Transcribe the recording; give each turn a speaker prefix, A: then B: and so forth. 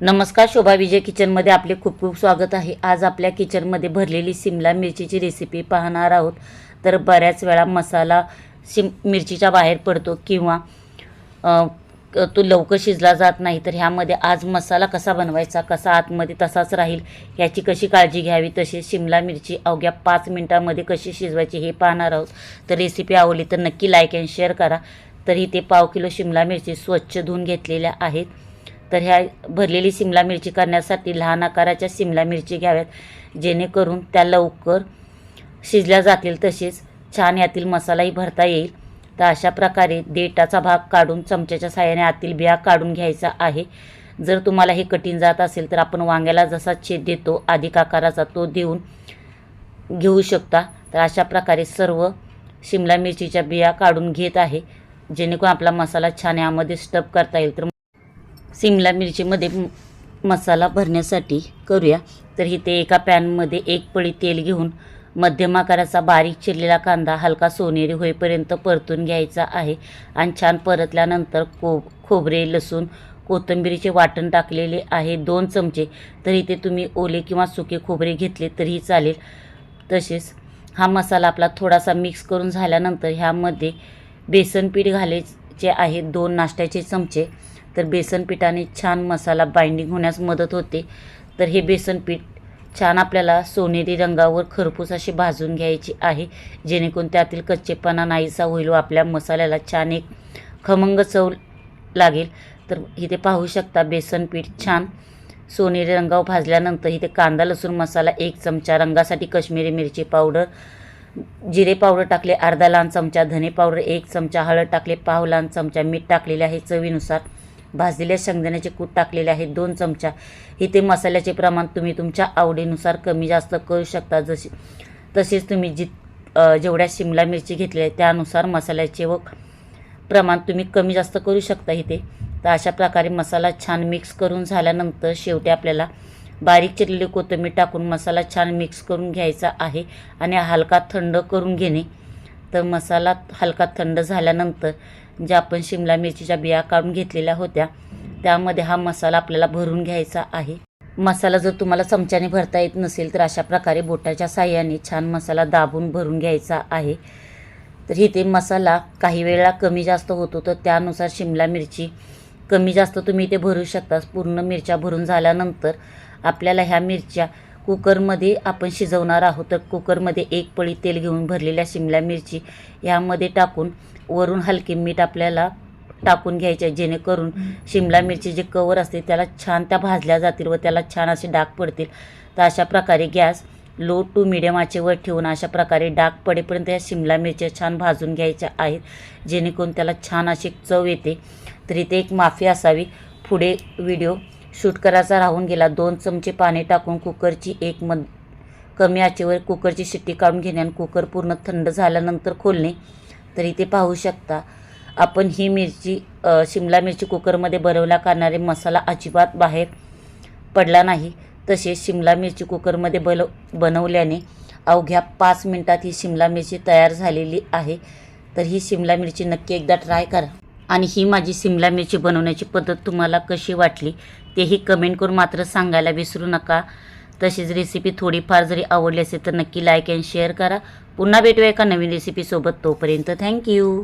A: नमस्कार शोभा विजय किचनमध्ये आपले खूप खूप स्वागत आहे. आज आपल्या किचनमध्ये भरलेली सिमला मिरचीची रेसिपी पाहणार आहोत. तर बऱ्याच वेळा मसाला सिम मिरचीच्या बाहेर पडतो किंवा तो लवकर शिजला जात नाही तर ह्यामध्ये आज मसाला कसा बनवायचा कसा आतमध्ये तसाच राहील याची कशी काळजी घ्यावी तसेच शिमला मिरची अवघ्या पाच मिनटामध्ये कशी शिजवायची हे पाहणार आहोत. तर रेसिपी आवडली तर नक्की लाईक अँड शेअर करा. तर इथे पाव किलो शिमला मिरची स्वच्छ धुवून घेतलेल्या आहेत. तर ह्या भरलेली सिमला मिरची करण्यासाठी लहान आकाराच्या सिमला मिरची घ्याव्यात जेणेकरून त्या लवकर शिजल्या जातील तसेच छान यातील मसालाही भरता येईल. तर अशा प्रकारे देटाचा भाग काढून चमच्याच्या साहाय्याने आतील बिया काढून घ्यायचा आहे. जर तुम्हाला हे कठीण जात असेल तर आपण वांग्याला जसा छेद देतो अधिक आकाराचा तो देऊन घेऊ शकता. तर अशा प्रकारे सर्व शिमला मिरचीच्या बिया काढून घेत आहे. जेणेकरून आपला मसाला छान यामध्ये स्टब करता येईल. तर सिमला मिरचीमध्ये मसाला भरण्यासाठी करूया. तर इथे एका पॅनमध्ये एक पळी तेल घेऊन मध्यम आकाराचा बारीक चिरलेला कांदा हलका सोनेरी होईपर्यंत परतून घ्यायचा आहे. आणि छान परतल्यानंतर को खोबरे लसूण कोथिंबिरीचे वाटण टाकलेले आहे. दोन चमचे. तर इथे तुम्ही ओले किंवा सुके खोबरे घेतले तरीही चालेल. तसेच हा मसाला आपला थोडासा मिक्स करून झाल्यानंतर ह्यामध्ये बेसन पीठ घालायचे आहे. दोन नाश्त्याचे चमचे. तर बेसन पिठाने छान मसाला बाइंडिंग होण्यास मदत होते. तर हे बेसन पीठ छान आपल्याला सोनेरी रंगावर खरपूस अशी भाजून घ्यायची आहे. जेणेकरून त्यातील कच्चेपणा नाहीसा होईल व आपल्या मसाल्याला छान एक खमंग चव लागेल. तर इथे पाहू शकता बेसन पीठ छान सोनेरी रंगावर भाजल्यानंतर इथे कांदा लसूण मसाला एक चमचा रंगासाठी कश्मीरी मिरची पावडर जिरे पावडर टाकले अर्धा लहान चमचा धने पावडर एक चमचा हळद टाकले पाव लहान चमचा मीठ टाकलेले आहे चवीनुसार. भाजलेल्या शेंगदाण्याचे कूट टाकलेले आहे दोन चमचा. इथे मसाल्याचे प्रमाण तुम्ही तुमच्या आवडीनुसार कमी जास्त करू शकता. जसे तसेच तुम्ही जी जेवढ्या शिमला मिरची घेतली आहे त्यानुसार मसाल्याचे व प्रमाण तुम्ही कमी जास्त करू शकता इथे. तर अशा प्रकारे मसाला छान मिक्स करून झाल्यानंतर शेवटी आपल्याला बारीक चिरलेली कोथिंबीर टाकून मसाला छान मिक्स करून घ्यायचा आहे आणि हलका थंड करून घेणे. तर मसाला हलका थंड झाल्यानंतर ज्या आपण शिमला मिरचीच्या बिया काढून घेतलेल्या होत्या त्यामध्ये हा मसाला आपल्याला भरून घ्यायचा आहे. मसाला जर तुम्हाला चमच्याने भरता येत नसेल तर अशा प्रकारे बोटाच्या साह्याने छान मसाला दाबून भरून घ्यायचा आहे. तर इथे मसाला काही वेळा कमी जास्त होतो तर त्यानुसार शिमला मिरची कमी जास्त तुम्ही इथे भरू शकता. पूर्ण मिरच्या भरून झाल्यानंतर आपल्याला ह्या मिरच्या कुकरमध्ये आपण शिजवणार आहोत. तर कुकरमध्ये एक पळी तेल घेऊन भरलेल्या शिमला मिरची यामध्ये टाकून वरून हलके मीठ आपल्याला टाकून घ्यायचे जेणेकरून शिमला मिरची जे कवर असते त्याला छान त्या भाजल्या जातील व त्याला छान असे डाग पडतील. तर अशा प्रकारे गॅस लो टू मिडियम आचेवर ठेवून अशा प्रकारे डाग पडेपर्यंत या शिमला मिरच्या छान भाजून घ्यायच्या आहेत. जेणेकरून त्याला छान अशी चव येते. तर इथे एक माफी असावी. पुढे व्हिडिओ शूट करायचा राहून गेला. दोन चमचे पाणी टाकून कुकरची एक मध कमी आचेवर कुकरची शिट्टी काढून घेणे आणि कुकर पूर्ण थंड झाल्यानंतर खोलणे. तरी ते पाहू शकता. आपण ही मिरची शिमला मिरची कुकरमध्ये बनवल्या करणारे मसाला अजिबात बाहेर पडला नाही. तसेच शिमला मिरची कुकरमध्ये बल बनवल्याने अवघ्या पाच मिनटात ही शिमला मिरची तयार झालेली आहे. तर ही शिमला मिरची नक्की एकदा ट्राय करा. आणि ही माझी शिमला मिरची बनवण्याची पद्धत तुम्हाला कशी वाटली तेही कमेंट करून मात्र सांगायला विसरू नका. तशीच रेसिपी थोडीफार जरी आवडली असेल तर नक्की लाईक अँड शेअर करा. पुन्हा भेटूया एका नवीन रेसिपीसोबत तोपर्यंत थँक्यू